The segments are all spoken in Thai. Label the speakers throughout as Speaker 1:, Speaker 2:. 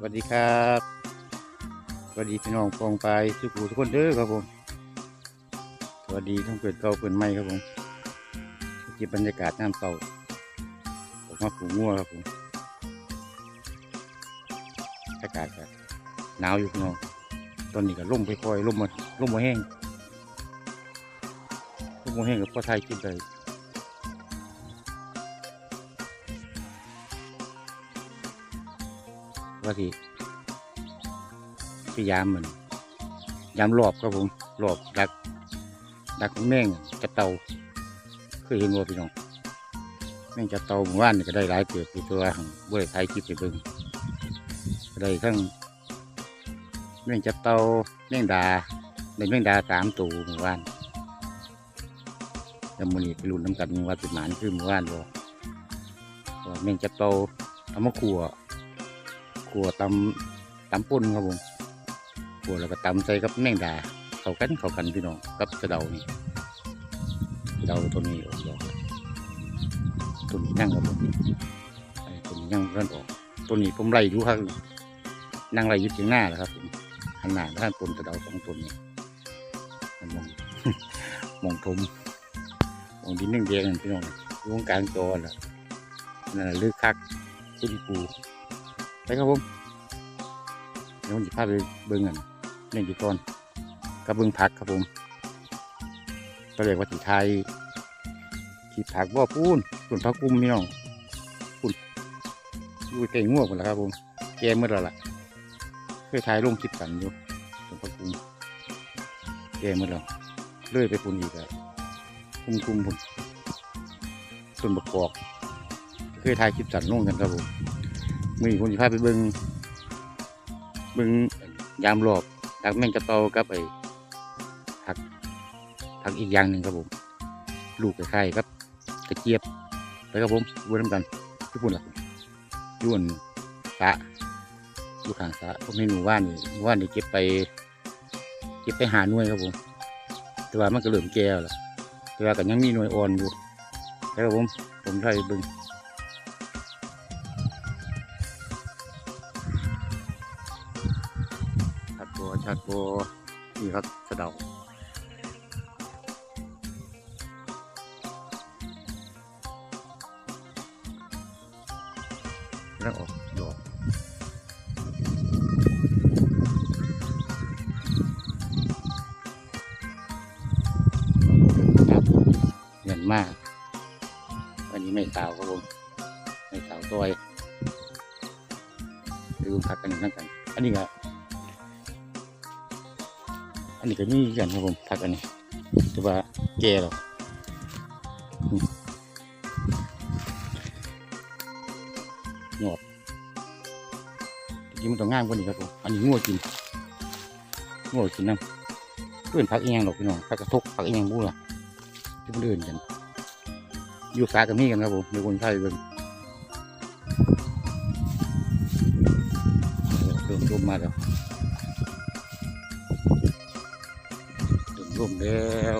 Speaker 1: สวัสดีครับสวัสดีพี่น้องกองไปทุกผู้ทุกคนเด้อครับผมสวัสดีทั้งเปิดเก่าเปิดใหม่ครับผมเก็บบรรยากาศน้ำเต่าออกมาผูงัวครับผมอากาศก็หนาวอยู่พี่น้องตอนนี้ก็ร่มค่อยๆร่มมาร่มมาแห้งร่มมาแห้งกับพ่อไทยกินเล ยว่าที่พยายามมันยามรอบครับผมรอบดัก ดักแม่งจะเตาเคยเห็นว่าพี่น้องแม่งจะเตาหมู่บ้านนี่ก็ได้หลายเติบอยู่ตัวหังบ่ได้ไทยคลิปไปเบิ่งก็ได้ทั้งแม่งจะเตาแม่งดาในแม่งดาสามตัวหมู่บ้านแล้วมันนี่ไปรุ่นน้ำกันว่าเป็นหมานคือหมู่บ้านบ่ว่าแม่งจะเตาเอามาขัว ขัวตำตำป่นครับผมขัวแล้วก็ตำใส่กับแมงดา เข้ากันเข้ากันพี่น้องกับกระเดานี่กระเดาตัวนี้ออกดอกตัวนี้นั่งครับผมตัวนี้นั่งเริ่นออกตัวนี้ผมไล่อยู่ครับนั่งไล่อยู่ที่หน้าแหละครับผมหันหน้าไปทางต้นกระเดาสองต้นนี้มันมองมองทมมองดินนึ่งแดงๆพี่น้องอยู่ตรงกลางจอแหละนั่นแหละลึกคักตุนปู ไปครับผมเดี๋ยวผมจะพาไปเบิ้งกันเล่นกีตอนกับเบิ้งผักครับผมก็เลยว่าสิไทยขีดผักบ่อปูนส่วนผักกุ้มพี่น้องปูนอยู่เต่งง่วงหมดแล้วครับผมแกเมื่อไรล่ะเคยถ่ายลงคลิปกันอยู่ส่วนผักกุ้มแกเมื่อแล้วเลื่อยไปปูนอีกอะคุ้มคุ้มผมส่วนบกกอกเคยถ่ายคลิปสันลงกันครับผม มือคนสิพาไปเบิงเบิงยามรอบดักแมงกระเตากับไอ้ผักผักอีกอย่างหนึ่งครับผม ลูกคล้ายๆครับ กระเจี๊ยบไปครับผมเว้นกันที่ปุ่นล่ะอยวนสะอยู่ข้างสะพวกนี้หนูว่านนี่หนูว่านนี่เก็บไป เก็บไปหาหน่วยครับผม แต่ว่ามันก็เริ่มแก้วละแต่ว่าก็ยังมีหน่วยอ่อนอยู่แล้วครับผมผมใช้เบิง ดบัวชัดบัวนี่ครับสะเดาแล้วออกดอกครับเงินมาก อันนี้ไม่สาวครับผมไม่สาวตัวดูพักกันนั่งกัน อันนี้ก็ อันนี้ก็มีกันครับผมผักอันนี้แต่ว่าแก่แล้วหงอกจริงมันต้องง่ายกว่านี้ครับผมอันนี้งัวกินงัวกินน้ำเพื่อนผักอียงหรอกพี่น้องผักกระทกผักอียงบูล่ะที่เพื่นเอนกันอยู่สากับนี่กันครับผมมีคนไทยเบิ่งเริ่มร่มมาแล้ว รวมแล้ว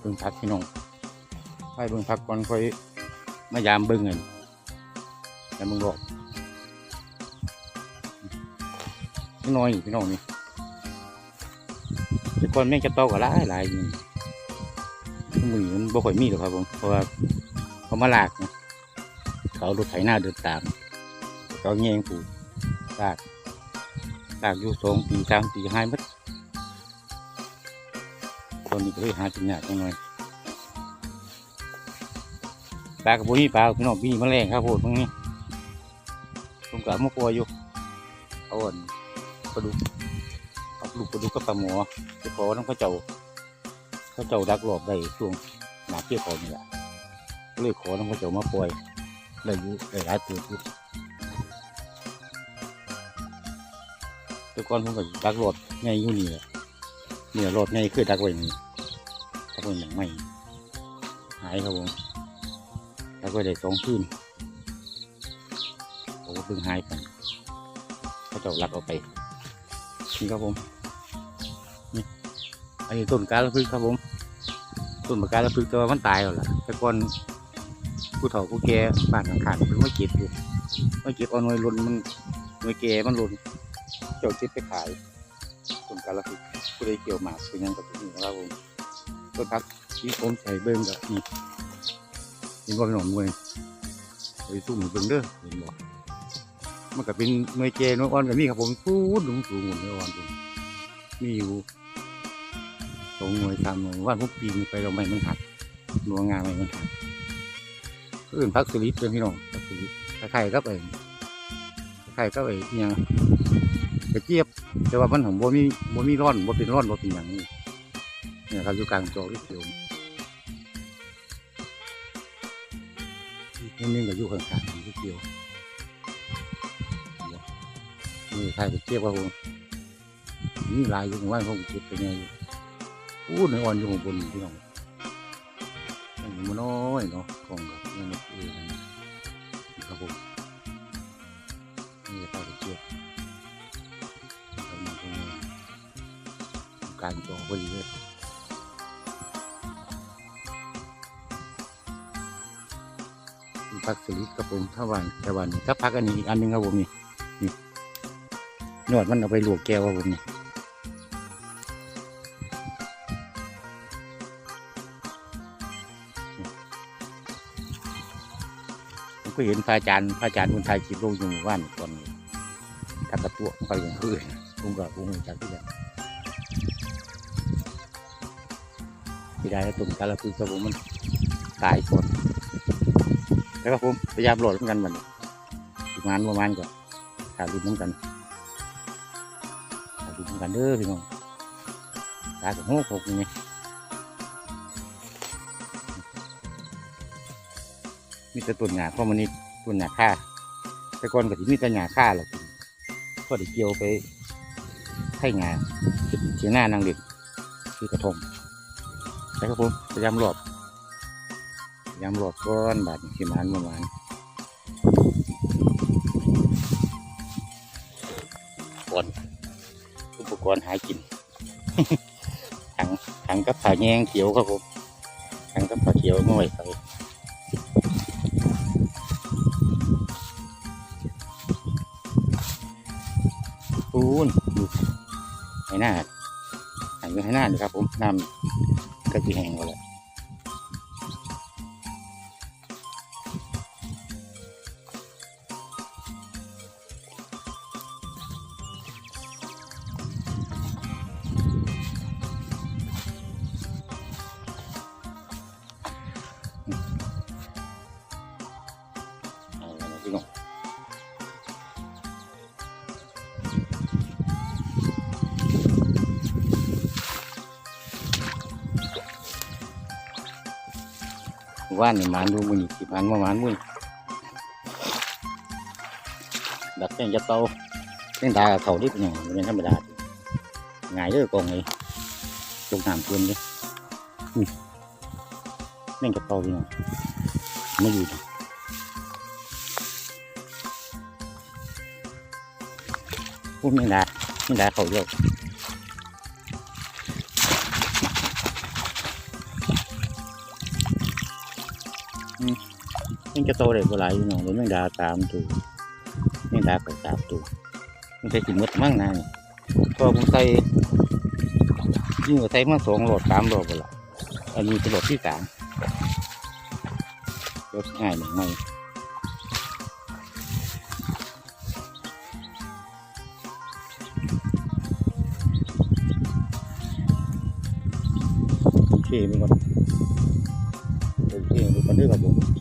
Speaker 1: เบิ่งพักพี่น้องไปเบิ่งพักก่อนค่อยมายามเบิ่งเงินแล้วมึงบอกนิดหน้อยพี่น้องนี่ แต่ก่อนแม่งจะโตก็หลายหลายอยู่มือมันบ่ค่อยมีหรอกครับผมเพราะว่าเขามาลากนะเขาเอารถไถนาเดินตามเขาแย่งปลูกลากลากอยู่สองปีสามปีหายมัดตอนนี้ก็เลยหากินยากหน่อยปลากับพวกนี้ปลาพี่น้องพี่แมลงครับผมตรงนี้ผมกับมะกรัวอยู่เอาอ่อนปลาดุก ลูกปลาดุกกับปลาหมอไปขอน้ำเขาเจ้าเขาเจ้าดักหลอบได้ช่วงหนาเที่ยวเขานี่แหละก็เลยขอน้ำเขาเจ้ามาปล่อยได้อยุได้หลายตัวอยู่แต่ก่อนผมก็ดักหลอดง่ายอยู่นี่แหละนี่แหลอดง่ายคือดักไว้นี่ดักไว้อย่างไม่หายครับผมดักไว้ได้สองคืนโอ้เพิ่งหายไปเขาเจะลักเอาไปนี่ครับผม อันนี้ต้นกาลพึกครับผม ต้นมะกาลพึกแต่ว่ามันตายแล้วล่ะ แต่ก่อนผู้เฒ่าผู้แก่บ้านข้างๆเพิ่งมาเก็บอยู่ไมาเก็บเอาหน่วยหล่นมันหน่วยแก่มันลนเจ้าเก็บไปขายต้นกาลพึกผู้ใดเกี่ยวหมากเป็นยังกับนี่ครับผมต้นพักที่ผมใส่เบิ้งกับนี่นี่ว่าเป็นหนองมวยไปซุ่มให้เบิ้งเด้อเห็นบ่มันก็เป็นเมยเจนอ่อนกับนี่ครับผมพูดสูงสูงหมดเลยอ่อนผมมีอยู่ สองหน่วยสามหน่วยว่าพวกปีนไปเราไม่มันหักหนัวงานไม่มันหักอื่นพักสลิดเป็นพี่น้องพักสลิดคล้ายๆกับไอ้คล้ายๆกับไอ้อิหยังกระเจี๊ยบ แต่ว่ามันของบ่มีบ่มีร่อนบ่เป็นร่อนบ่เป็นอย่างนี้เนี่ยครับอยู่กลางจอที่เขียวนี่ก็อยู่ข้างๆที่เขียวนี่ใครไปเทียบว่าผมนี่ลายอยู่ของว่านผมเก็บไปเนี่ยอยู่ อู้ในอ่อนอยู่ของบนพี่น้องอันมันน้อยเนาะกองกับนี่มันเองครับผมนี่ใครไปเทียบการจอพอดีเลยพักสลิดกับผมถ้าวันแต่วันถ้าพักอันนี้อีกอันนึงครับผมนี่ยอดมันเอาไปลวกแก้วครับผมนี่ ก็เห็นพระอาจารย์พระอาจารย์คนไทยคลิปลงอยู่หมู่บ้านตอนทำกระตัวไปอย่างอื่นผมก็ผมจากที่แบบที่ได้ตุ่มกาลคือครับผมมันตายคนแล้วก็ผมพยายามโหลดเหมือนกันมันประมาณประมาณก็ถ่ายรูปเหมือนกันดูกันเด้อพี่น้องตากับหัวหกนี่ มีแต่ต้นหญ้าเพราะมันนี่ต้นหญ้าค่าแต่ก่อนก็สิมีแต่หญ้าค่าหรอกก็ได้เกี่ยวไปให้งานเสียงหน้านางเด็กคือกระทงแต่ครับผมพยายามหลบพยายามหลบก้อนบาดสิมานประมาณก่อนอุปกรณ์หายกินถังถังกับผ้าแยงเขียวครับผมถังกับผ้าเขียวง่อยไป ปูนดูให้หน้าหันไปให้หน้าเลยครับผมน้ำกระจีแห้งหมดแล้ว ว่านนี่มันดูมันอีกสิมันประมาณมุ้ยดักแจ้งจะเตาแจ้งดาเขาที่เนอย่างเป็นธรรมดาง่ายเด้อกองเลยลงน้ำเกินเลยนี่แม่งจะเตาพี่น้องไม่อยู่ดิพูดไม่ได้ไม่ได้เขาเยอะ มันจะโตได้เท่าไหร่อยู่นาะหรือแมงดาตามตัวแมงดาไปตามตัวมันใส่กินมดมั่งนะนี่พอผมใส่ยิ่งกว่าใส่มาสองหลดสามหลดไปละอันนี้เป็นหลดที่สามรถง่ายหนึ่งไม่โอเคไปก่อนโอเคไปก่อนด้วยครับผม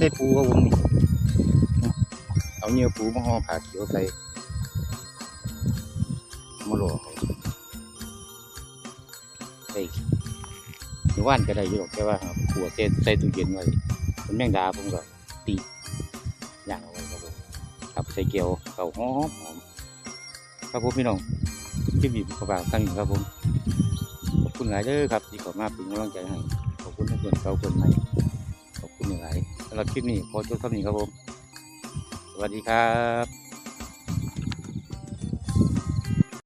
Speaker 1: ใส่ปูครับผมนี่เอาเนื้อปูมาห่อผ่าเขียวใส่มาหล่อใส่หรือว่านก็ได้อยู่แค่ว่าขัวแค่ใส่ตู้เย็นไว้เป็นแมงดาผมก็ตีอย่างเอาไว้ครับผมใส่เกี๊ยวเก่าหอมหอมครับผมพี่น้องที่บีบกระบาตั้งอยู่ครับผมขอบคุณหลายเด้อครับที่ขอมาเป็นกำลังใจให้ขอบคุณทุกคนเก่าคนใหม่ หรับคลิปนี้ขอจบเท่านี้ครับผม สวัสดีครับ